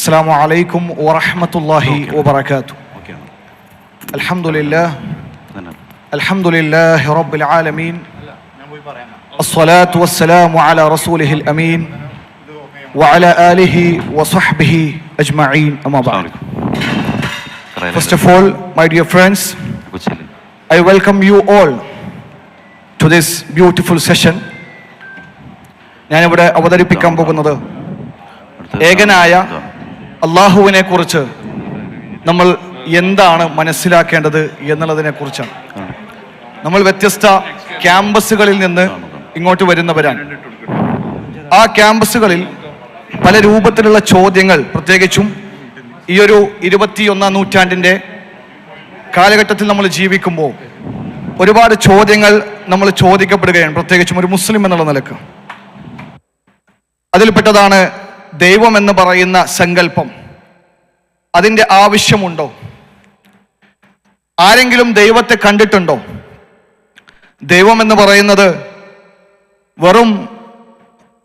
السلام عليكم ورحمة الله وبركاته ഓക്കെയാണ് الحمد لله തന്നെ الحمد لله رب العالمين الصلاة والسلام على رسوله الأمين وعلى آله وصحبه أجمعين أما بعد First of all, my dear friends, കൊച്ചിയിൽ I welcome you all to this beautiful session. ഞാനിവിടെ അവതരിപ്പിക്കാൻ പോകുന്നത് ഏകനായ അള്ളാഹുവിനെ കുറിച്ച് നമ്മൾ എന്താണ് മനസ്സിലാക്കേണ്ടത് എന്നുള്ളതിനെ കുറിച്ചാണ് നമ്മൾ വ്യത്യസ്ത ക്യാമ്പസുകളിൽ നിന്ന് ഇങ്ങോട്ട് വരുന്നവരാണ്. ആ ക്യാമ്പസുകളിൽ പല രൂപത്തിലുള്ള ചോദ്യങ്ങൾ പ്രത്യേകിച്ചും ഈ ഒരു ഇരുപത്തിയൊന്നാം നൂറ്റാണ്ടിന്റെ കാലഘട്ടത്തിൽ നമ്മൾ ജീവിക്കുമ്പോൾ ഒരുപാട് ചോദ്യങ്ങൾ നമ്മൾ ചോദിക്കപ്പെടുകയാണ് പ്രത്യേകിച്ചും ഒരു മുസ്ലിം എന്നുള്ള നിലയ്ക്ക്. അതിൽപ്പെട്ടതാണ് ദൈവം എന്ന് പറയുന്ന സങ്കല്പം. അതിന്റെ ആവശ്യമുണ്ടോ? ആരെങ്കിലും ദൈവത്തെ കണ്ടിട്ടുണ്ടോ? ദൈവമെന്ന് പറയുന്നത് വെറും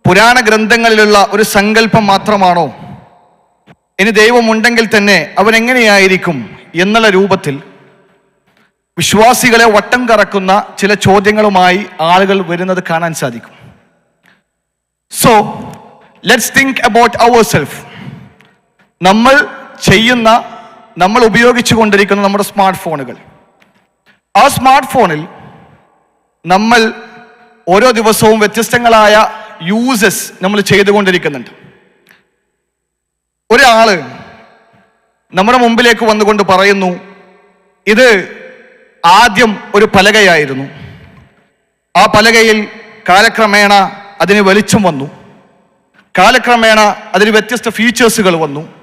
പുരാണ ഗ്രന്ഥങ്ങളിലുള്ള ഒരു സങ്കല്പം മാത്രമാണോ? ഇനി ദൈവമുണ്ടെങ്കിൽ തന്നെ അവൻ എങ്ങനെയായിരിക്കും എന്നുള്ള രൂപത്തിൽ വിശ്വാസികളെ വട്ടം കറക്കുന്ന ചില ചോദ്യങ്ങളുമായി ആളുകൾ വരുന്നത് കാണാൻ സാധിക്കും. So let's think about our self നമ്മൾ ചെയ്യുന്ന നമ്മൾ ഉപയോഗിച്ചു കൊണ്ടിരിക്കുന്ന നമ്മുടെ സ്മാർട്ട് ഫോണുകൾ ആ സ്മാർട്ട് ഫോണിൽ നമ്മൾ ഓരോ ദിവസവും വ്യത്യസ്തങ്ങളായ യൂസസ് നമ്മൾ ചെയ്തുകൊണ്ടിരിക്കുന്നുണ്ട്. ഒരാൾ നമ്മുടെ മുമ്പിലേക്ക് വന്നുകൊണ്ട് പറയുന്നു ഇത് ആദ്യം ഒരു പലകയായിരുന്നു. ആ പലകയിൽ കാലക്രമേണ അതിന് വെളിച്ചം വന്നു. കാലക്രമേണ അതിന് വ്യത്യസ്ത ഫീച്ചേഴ്സുകൾ വന്നു.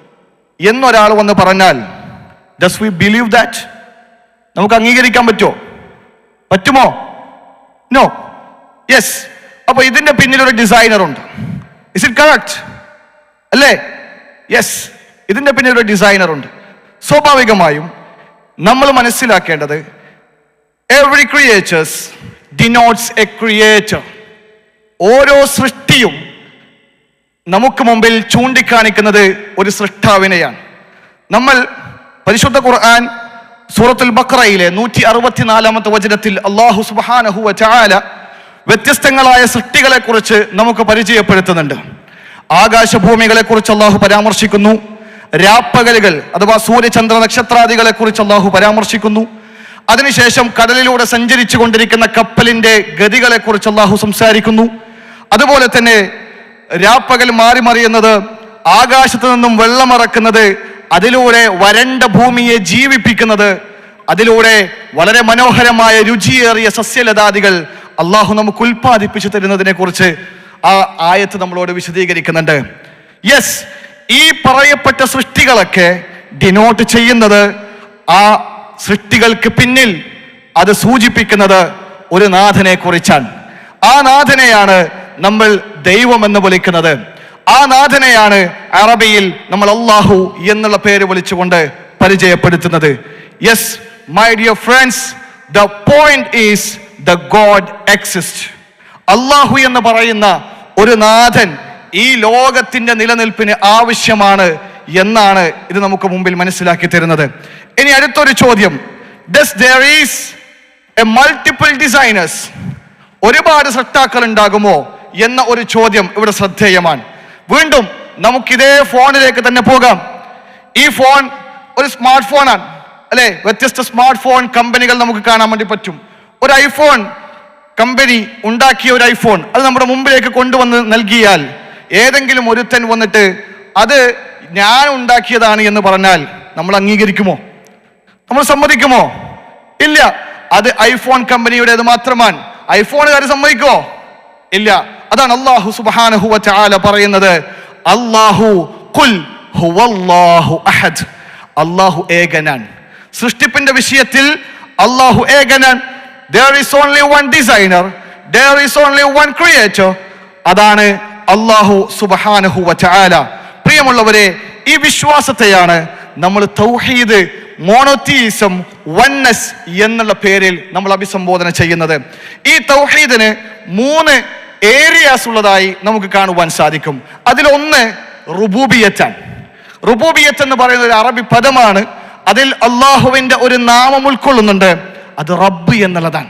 എന്നൊരാൾ വന്ന് പറഞ്ഞാൽ ഡസ് വി ബിലീവ് ദാറ്റ് നമുക്ക് അംഗീകരിക്കാൻ പറ്റുമോ? പറ്റുമോ? നോ യെസ് അപ്പൊ ഇതിന്റെ പിന്നിലൊരു ഡിസൈനർ ഉണ്ട്. ഇസ് ഇറ്റ് കറക്റ്റ് അല്ലേ? യെസ് ഇതിന്റെ പിന്നിലൊരു ഡിസൈനർ ഉണ്ട്. സ്വാഭാവികമായും നമ്മൾ മനസ്സിലാക്കേണ്ടത് every creators denotes a creator ഓരോ സൃഷ്ടിയും നമുക്ക് മുമ്പിൽ ചൂണ്ടിക്കാണിക്കുന്നത് ഒരു സൃഷ്ടാവിനെയാണ്. നമ്മൾ പരിശുദ്ധ ഖുർആൻ സൂറത്തുൽ ബക്രയിലെ നൂറ്റി അറുപത്തിനാലാമത്തെ വചനത്തിൽ അള്ളാഹു സുബാനഹു ചാല വ്യത്യസ്തങ്ങളായ സൃഷ്ടികളെ കുറിച്ച് നമുക്ക് പരിചയപ്പെടുത്തുന്നുണ്ട്. ആകാശഭൂമികളെ കുറിച്ച് അള്ളാഹു പരാമർശിക്കുന്നു. രാപ്പകലുകൾ അഥവാ സൂര്യചന്ദ്ര നക്ഷത്രാദികളെ കുറിച്ച് അള്ളാഹു പരാമർശിക്കുന്നു. അതിനുശേഷം കടലിലൂടെ സഞ്ചരിച്ചു കൊണ്ടിരിക്കുന്ന കപ്പലിന്റെ ഗതികളെ കുറിച്ച് അള്ളാഹു സംസാരിക്കുന്നു. അതുപോലെ തന്നെ രാപ്പകൽ മാറി മറിയുന്നത് ആകാശത്തു നിന്നും വെള്ളമറക്കുന്നത് അതിലൂടെ വരണ്ട ഭൂമിയെ ജീവിപ്പിക്കുന്നത് അതിലൂടെ വളരെ മനോഹരമായ രുചിയേറിയ സസ്യലതാദികൾ അള്ളാഹു നമുക്ക് ഉൽപ്പാദിപ്പിച്ചു തരുന്നതിനെ കുറിച്ച് ആ ആയത്ത് നമ്മളോട് വിശദീകരിക്കുന്നുണ്ട്. യെസ് ഈ പറയപ്പെട്ട സൃഷ്ടികളൊക്കെ ഡിനോട്ട് ചെയ്യുന്നത് ആ സൃഷ്ടികൾക്ക് പിന്നിൽ അത് സൂചിപ്പിക്കുന്നത് ഒരു നാഥനെ കുറിച്ചാണ് ആ നാഥനെയാണ് നമ്മൾ ദൈവം എന്ന് വിളിക്കുന്നത്. ആ നാഥനെയാണ് അറബിയിൽ നമ്മൾ അള്ളാഹു എന്നുള്ള പേര് വിളിച്ചുകൊണ്ട് പരിചയപ്പെടുത്തുന്നത്. Yes my dear friends the point is the god exist അള്ളാഹു എന്ന് പറയുന്ന ഒരു നാഥൻ ഈ ലോകത്തിന്റെ നിലനിൽപ്പിന് ആവശ്യമാണ് എന്നാണ് ഇത് നമുക്ക് മുമ്പിൽ മനസ്സിലാക്കി തരുന്നത്. ഇനി അടുത്തൊരു ചോദ്യം. Does there is a multiple designers ഒരുപാട് സൃഷ്ടാക്കൾ ഉണ്ടാകുമോ? എന്ന ഒരു ചോദ്യം ഇവിടെ ശ്രദ്ധേയമാണ്. വീണ്ടും നമുക്കിതേ ഫോണിലേക്ക് തന്നെ പോകാം. ഈ ഫോൺ ഒരു സ്മാർട്ട് ഫോണാണ് അല്ലെ? വ്യത്യസ്ത സ്മാർട്ട് ഫോൺ കമ്പനികൾ നമുക്ക് കാണാൻ വേണ്ടി പറ്റും. ഒരു ഐഫോൺ കമ്പനി ഉണ്ടാക്കിയ ഒരു ഐഫോൺ അത് നമ്മുടെ മുമ്പിലേക്ക് കൊണ്ടുവന്ന് നൽകിയാൽ ഏതെങ്കിലും ഒരുത്തൻ വന്നിട്ട് അത് ഞാൻ ഉണ്ടാക്കിയതാണ് എന്ന് പറഞ്ഞാൽ നമ്മൾ അംഗീകരിക്കുമോ? നമ്മൾ സമ്മതിക്കുമോ? ഇല്ല. അത് ഐഫോൺ കമ്പനിയുടേത് മാത്രമാണ്. ഐഫോണുകാർ സമ്മതിക്കുമോ ഇല്ല. അതാണ് അള്ളാഹു സുബ്ഹാനഹു വ തആല പറയുന്നത്. അള്ളാഹു കുൽ ഹുവല്ലാഹു അഹദ്. അള്ളാഹു ഏകനാൻ. സൃഷ്ടിപ്പിന്റെ വിഷയത്തിൽ അള്ളാഹു ഏകനാൻ. There is only one designer. There is only one creator. അതാണ് അള്ളാഹു സുബ്ഹാനഹു വ തആല പ്രിയമുള്ളവരെ ഈ വിശ്വാസത്തെയാണ് നമ്മൾ തൗഹീദ് മോണോത്തീസം വന്നസ് എന്നുള്ള പേരിൽ നമ്മൾ അഭിസംബോധന ചെയ്യുന്നത്. ഈ തൗഹീദിന് മൂന്ന് ഏരിയാസ് ഉള്ളതായി നമുക്ക് കാണുവാൻ സാധിക്കും. അതിലൊന്ന് റുബൂബിയറ്റാണ് റുബൂബിയത്ത് എന്ന് പറയുന്ന ഒരു അറബി പദമാണ്. അതിൽ അള്ളാഹുവിന്റെ ഒരു നാമം ഉൾക്കൊള്ളുന്നുണ്ട്. അത് റബ്ബ് എന്നുള്ളതാണ്.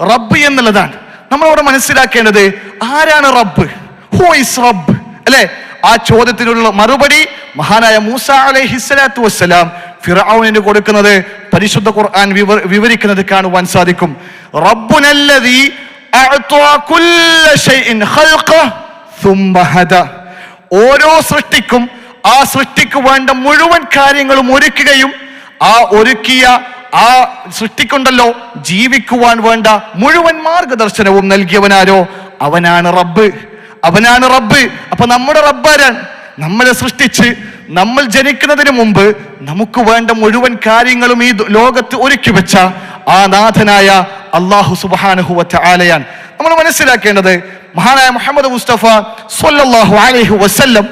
റബ്ബ് എന്നുള്ളതാണ്. നമ്മളവിടെ മനസ്സിലാക്കേണ്ടത് ആരാണ് റബ്ബ്? ഹൂ ഇസ് റബ്ബ് അല്ലെ? ആ ചോദ്യത്തിനുള്ള മറുപടി മഹാനായ മൂസ അലൈഹിസ്സലാത്തു വസ്സലാം ഫിറൌനിന് കൊടുക്കുന്നത് പരിശുദ്ധ ഖുർആൻ വിവ- വിവരിക്കുന്നത് കാണുവാൻ സാധിക്കും. റബ്ബുനല്ലദീ ഓരോ സൃഷ്ടിക്കും ആ സൃഷ്ടിക്ക് വേണ്ട മുഴുവൻ കാര്യങ്ങളും ഒരുക്കുകയും ആ ഒരുക്കിയ ആ സൃഷ്ടിക്കുണ്ടല്ലോ ജീവിക്കുവാൻ വേണ്ട മുഴുവൻ മാർഗദർശനവും നൽകിയവനാരോ? അവനാണ് റബ്ബ്. അവനാണ് റബ്ബ്. അപ്പൊ നമ്മുടെ റബ്ബാരാൻ നമ്മളെ സൃഷ്ടിച്ച് നമ്മൾ ജനിക്കുന്നതിന് മുമ്പ് നമുക്ക് വേണ്ട മുഴുവൻ കാര്യങ്ങളും ഈ ലോകത്ത് ഒരുക്കി വെച്ച ആ നാഥനായ അള്ളാഹു സുബാനുഹുവറ്റ ആലയാൻ നമ്മൾ മനസ്സിലാക്കേണ്ടത് മഹാനായ മുഹമ്മദ് മുസ്തഫ സൊല്ലാഹു അലഹു വസ്ല്ലം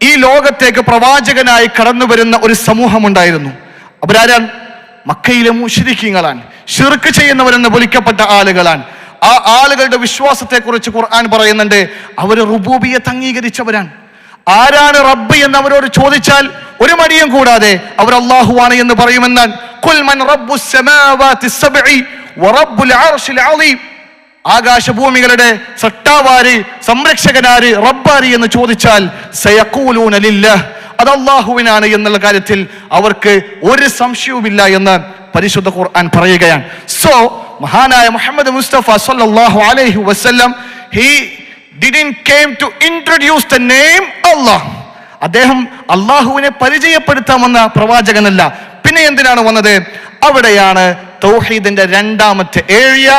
ഈ ലോകത്തേക്ക് പ്രവാചകനായി കടന്നു വരുന്ന ഒരു സമൂഹമുണ്ടായിരുന്നു. അവരാരാൻ മക്കയിലെ മുഷിരിക്കീങ്ങളാണ് ഷിർക്ക് ചെയ്യുന്നവരെന്ന് വിളിക്കപ്പെട്ട ആളുകളാണ്. ആ ആളുകളുടെ വിശ്വാസത്തെക്കുറിച്ച് ഖുർആൻ പറയുന്നുണ്ട് അവർ റുബൂബിയെ അംഗീകരിച്ചവരാണ്. ആരാണ് റബ്ബ് എന്ന് അവരോട് ചോദിച്ചാൽ ഒരു മടിയും കൂടാതെ അവർ അള്ളാഹുവാണ് എന്ന് പറയുമെന്നാൽ "ഖുൽ മൻ റബ്ബുസ് സമാവാതി വറബ്ബുൽ അർശിൽ അളീം ആകാശഭൂമികളുടെ സട്ടാവാര് സംരക്ഷകനാര് റബ്ബാരി എന്ന് ചോദിച്ചാൽ സയഖൂലൂന ലില്ലാഹ്. അത് അള്ളാഹുവിനാണ് എന്നുള്ള കാര്യത്തിൽ അവർക്ക് ഒരു സംശയവുമില്ല എന്ന് പരിശുദ്ധ ഖുർആൻ പറയുകയാണ്. സോ മഹാനായ മുഹമ്മദ് മുസ്തഫ സല്ലല്ലാഹു അലൈഹി വസല്ലം he didn't came to introduce the name അള്ളാഹ് അദ്ദേഹം അള്ളാഹുവിനെ പരിചയപ്പെടുത്താമെന്ന പ്രവാചകനല്ല. പിന്നെ എന്തിനാണ് വന്നത്? അവിടെയാണ് തൗഹീദിന്റെ രണ്ടാമത്തെ ഏഴിയ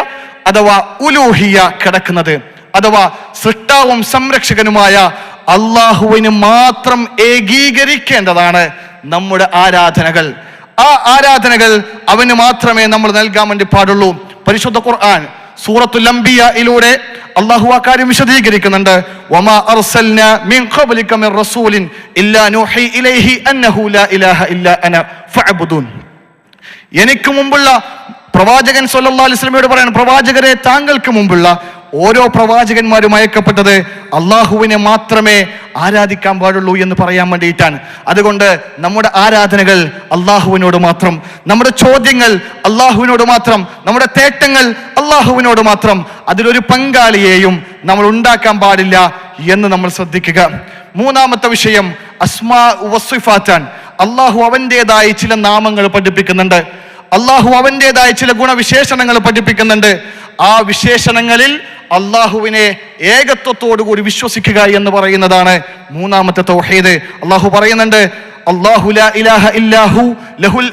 അഥവാ ഉലൂഹിയ കിടക്കുന്നത്. അഥവാ സൃഷ്ടാവും സംരക്ഷകനുമായ അള്ളാഹുവിന് മാത്രം ഏകീകരിക്കേണ്ടതാണ് നമ്മുടെ ആരാധനകൾ. ആ ആരാധനകൾ അവന് മാത്രമേ നമ്മൾ നൽകാൻ വേണ്ടി പാടുള്ളൂ. പരിശുദ്ധ ഖുർആൻ സൂറത്തുൽ അംബിയയിലൂടെ അള്ളാഹു ആ കാര്യം വിശദീകരിക്കുന്നുണ്ട്. വമാ മിൻ മിൻ റസൂലിൻ ഇല്ലാ നൂഹി ഇലൈഹി അന്നഹു ലാ ഇലാഹ അന ഫഅബ്ദുൻ. എനിക്ക് മുമ്പുള്ള പ്രവാചകൻ സല്ലല്ലാഹു അലൈഹി പറയാണ് പ്രവാചകരെ താങ്കൾക്ക് മുമ്പുള്ള ഓരോ പ്രവാചകന്മാരും അയക്കപ്പെട്ടത് അള്ളാഹുവിനെ മാത്രമേ ആരാധിക്കാൻ പാടുള്ളൂ എന്ന് പറയാൻ വേണ്ടിയിട്ടാണ്. അതുകൊണ്ട് നമ്മുടെ ആരാധനകൾ അള്ളാഹുവിനോട് മാത്രം നമ്മുടെ ചോദ്യങ്ങൾ അള്ളാഹുവിനോട് മാത്രം നമ്മുടെ തേട്ടങ്ങൾ അള്ളാഹുവിനോട് മാത്രം അതിലൊരു പങ്കാളിയെയും നമ്മൾ ഉണ്ടാക്കാൻ പാടില്ല എന്ന് നമ്മൾ ശ്രദ്ധിക്കുക. മൂന്നാമത്തെ വിഷയം അസ്മാ വസ്ഫാറ്റാൻ അള്ളാഹു അവന്റെതായ ചില നാമങ്ങൾ പഠിപ്പിക്കുന്നുണ്ട്. അള്ളാഹു അവന്റെതായ ചില ഗുണവിശേഷണങ്ങൾ പഠിപ്പിക്കുന്നുണ്ട്. ആ വിശേഷണങ്ങളിൽ അള്ളാഹുവിനെ ഏകത്വത്തോടുകൂടി വിശ്വസിക്കുക എന്ന് പറയുന്നതാണ് മൂന്നാമത്തെ തൗഹീദ്. അള്ളാഹു പറയുന്നുണ്ട് ഇലാഹ ലഹുൽ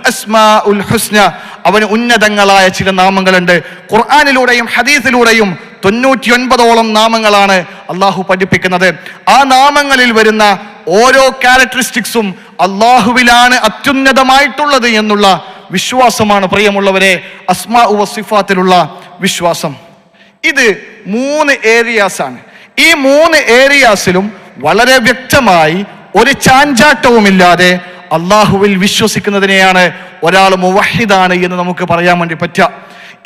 ഹുസ്ന. അവന് ഉന്നതങ്ങളായ ചില നാമങ്ങളുണ്ട്. ഖുർആാനിലൂടെയും ഹദീസിലൂടെയും തൊണ്ണൂറ്റിയൊൻപതോളം നാമങ്ങളാണ് അള്ളാഹു പഠിപ്പിക്കുന്നത്. ആ നാമങ്ങളിൽ വരുന്ന ഓരോ ക്യാരക്ടറിസ്റ്റിക്സും അള്ളാഹുവിലാണ് അത്യുന്നതമായിട്ടുള്ളത് എന്നുള്ള വിശ്വാസമാണ് പ്രിയമുള്ളവരെ അസ്മാ വസിഫാത്തിലുള്ള വിശ്വാസം. ഇത് മൂന്ന് ഏരിയാസ് ആണ്. ഈ മൂന്ന് ഏരിയാസിലും വളരെ വ്യക്തമായി ഒരു ചാഞ്ചാട്ടവുമില്ലാതെ അള്ളാഹുവിൽ വിശ്വസിക്കുന്നതിനെയാണ് ഒരാൾ മുവഹിദാണ് എന്ന് നമുക്ക് പറയാൻ വേണ്ടി പറ്റുക.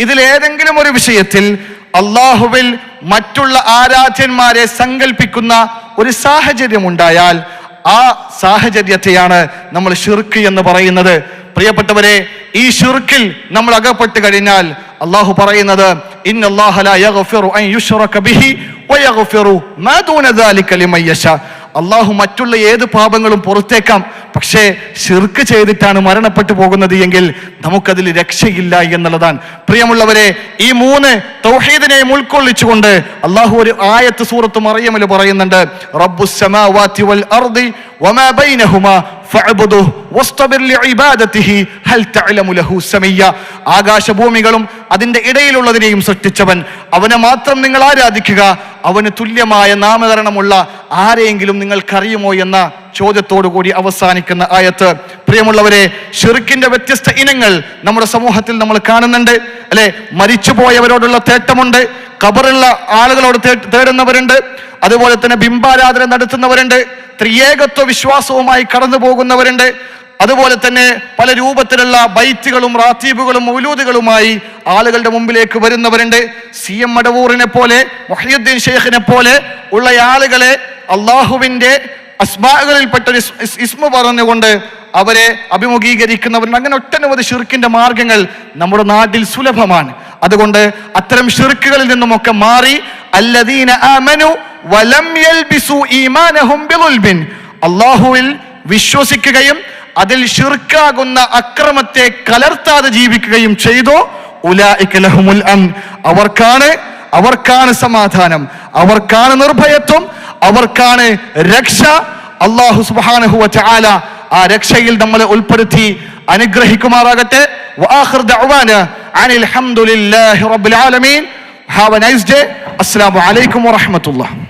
ഇതിലേതെങ്കിലും ഒരു വിഷയത്തിൽ അള്ളാഹുവിൽ മറ്റുള്ള ആരാധ്യന്മാരെ സങ്കല്പിക്കുന്ന ഒരു സാഹചര്യം ഉണ്ടായാൽ ആ സാഹചര്യത്തെയാണ് നമ്മൾ ഷിർക്ക് എന്ന് പറയുന്നത്. പ്രിയപ്പെട്ടവരെ ഈ ഷുർക്കിൽ നമ്മൾ അകപ്പെട്ട് കഴിഞ്ഞാൽ അള്ളാഹു പറയുന്നത് അള്ളാഹു മറ്റുള്ള ഏത് പാപങ്ങളും പുറത്തേക്കാം പക്ഷേ ഷിർക്ക് ചെയ്തിട്ടാണ് മരണപ്പെട്ടു പോകുന്നത് എങ്കിൽ നമുക്കതിൽ രക്ഷയില്ല എന്നുള്ളതാണ്. പ്രിയമുള്ളവരെ ഈ മൂന്ന് തൗഹീദിനെ ഉൾക്കൊള്ളിച്ചുകൊണ്ട് അള്ളാഹു ഒരു ആയത്ത് സൂറത്ത് മറിയമിൽ പറയുന്നുണ്ട് റബ്ബു സമാവാത്തി വൽ അർദി വമാ ബൈനഹുമാ ആകാശഭൂമികളും അതിന്റെ ഇടയിലുള്ളതിനെയും സൃഷ്ടിച്ചവൻ. അവനെ മാത്രം നിങ്ങൾ ആരാധിക്കുക. അവന് തുല്യമായ നാമകരണമുള്ള ആരെയെങ്കിലും നിങ്ങൾക്കറിയുമോ എന്ന ചോദ്യത്തോടു കൂടി അവസാനിക്കുന്ന ആയത്ത്. പ്രിയമുള്ളവരെ ഷിർക്കിന്റെ വ്യത്യസ്ത ഇനങ്ങൾ നമ്മുടെ സമൂഹത്തിൽ നമ്മൾ കാണുന്നുണ്ട്. അല്ലെ? മരിച്ചുപോയവരോടുള്ള തേട്ടമുണ്ട്. കബറുള്ള ആളുകളോട് തേടുന്നവരുണ്ട്. അതുപോലെ തന്നെ ബിംബാരാധന നടത്തുന്നവരുണ്ട്. ത്രിയേകത്വ വിശ്വാസവുമായി കടന്നു പോകുന്നവരുണ്ട് അതുപോലെ തന്നെ പല രൂപത്തിലുള്ള ബൈറ്റുകളും റാത്തീബുകളും മൗലൂദുകളുമായി ആളുകളുടെ മുമ്പിലേക്ക് വരുന്നവരുണ്ട്. സി എം മടവൂറിനെ പോലെ മൊഹീദ്ദീൻ ഷെയ്ഖിനെ പോലെ ഉള്ള ആളുകളെ അള്ളാഹുവിന്റെ അസ്മാകളിൽപ്പെട്ട ഒരു ഇസ്- ഇസ്- ഇസ്മ പറഞ്ഞുകൊണ്ട് അവരെ അഭിമുഖീകരിക്കുന്നവരുണ്ട്. അങ്ങനെ ഒട്ടനവധി ഷിർക്കിന്റെ മാർഗങ്ങൾ നമ്മുടെ നാട്ടിൽ സുലഭമാണ്. അതുകൊണ്ട് അത്തരം ഷിർക്കുകളിൽ നിന്നുമൊക്കെ മാറി അല്ലദീന ആമനു വലം ഈമാനഹും അള്ളാഹുവിൽ വിശ്വസിക്കുകയും അതിൽ ഷിർക്കാകുന്ന അക്രമത്തെ കലർത്താതെ ജീവിക്കുകയും ചെയ്തോ. ഉലായിക ലഹുമുൽ അം അവർക്കാണ് അവർക്കാണ് സമാധാനം. അവർക്കാണ് നിർഭയത്വം. അവർക്കാണ് രക്ഷ. അള്ളാഹു സുബ്ഹാനഹു ചാല ആ രക്ഷയിൽ നമ്മളെ ഉൾപ്പെടുത്തി അനുഗ്രഹിക്കുമാറാകട്ടെ. അനിൽ ഹംദുലില്ലാഹി റബ്ബിൽ ആലമീൻ. ഹാവ് എ നൈസ് ഡേ അസ്സലാമു അലൈക്കും വറഹ്മത്തുള്ളാഹി.